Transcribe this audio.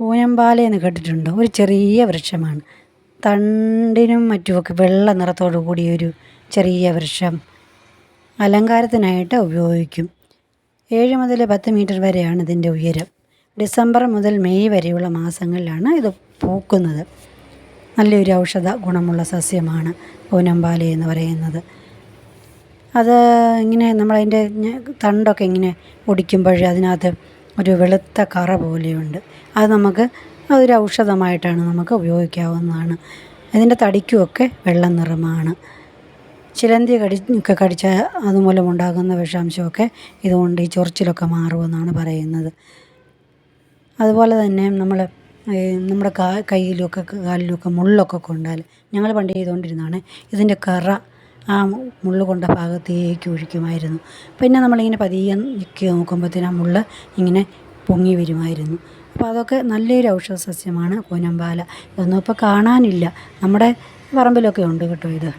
ഊനമ്പാല എന്ന് കേട്ടിട്ടുണ്ടോ. ഒരു ചെറിയ വൃക്ഷമാണ്. തണ്ടിനും മറ്റുമൊക്കെ വെള്ള നിറത്തോടു കൂടിയൊരു ചെറിയ വൃക്ഷം അലങ്കാരത്തിനായിട്ട് ഉപയോഗിക്കും. ഏഴ് മുതൽ പത്ത് മീറ്റർ വരെയാണ് ഇതിന്റെ ഉയരം. ഡിസംബർ മുതൽ മെയ് വരെയുള്ള മാസങ്ങളിലാണ് ഇത് പൂക്കുന്നത്. നല്ലൊരു ഔഷധ ഗുണമുള്ള സസ്യമാണ് പൂനമ്പാല എന്ന് പറയുന്നത്. അത് ഇങ്ങനെ നമ്മളതിന്റെ തണ്ടൊക്കെ ഇങ്ങനെ ഒടിക്കുമ്പോൾ അതിനകത്ത് ഒരു വെളുത്ത കറ പോലെയുണ്ട്. അത് നമുക്ക് അതൊരു ഔഷധമായിട്ടാണ് നമുക്ക് ഉപയോഗിക്കാവുന്നതാണ്. ഇതിന്റെ തടിക്കുമൊക്കെ വെള്ള നിറമാണ്. ചിലന്തി കടി ഒക്കെ കടിച്ചാൽ അതുമൂലം ഉണ്ടാകുന്ന വിഷാംശമൊക്കെ ഇതുകൊണ്ട് ഈ ചൊറിച്ചിലൊക്കെ മാറുമെന്നാണ് പറയുന്നത്. അതുപോലെ തന്നെ നമ്മൾ നമ്മുടെ കാ കയ്യിലൊക്കെ കാലിലൊക്കെ മുള്ളൊക്കെ കൊണ്ടാൽ ഞങ്ങൾ പണ്ട് ചെയ്തുകൊണ്ടിരുന്നതാണ് ഇതിന്റെ കറ ആ മുള്ള് കൊണ്ട ഭാഗത്തേക്ക് ഒഴിക്കുമായിരുന്നു. പിന്നെ നമ്മളിങ്ങനെ പതിയെ ഞെക്കി നോക്കുമ്പോഴത്തേനും ആ മുള്ള് ഇങ്ങനെ പൊങ്ങി വരുമായിരുന്നു. അപ്പോൾ അതൊക്കെ നല്ലൊരു ഔഷധ സസ്യമാണ് കൂനമ്പാല. ഇതൊന്നും ഇപ്പോൾ കാണാനില്ല. നമ്മുടെ പറമ്പിലൊക്കെ ഉണ്ട് കേട്ടോ ഇത്.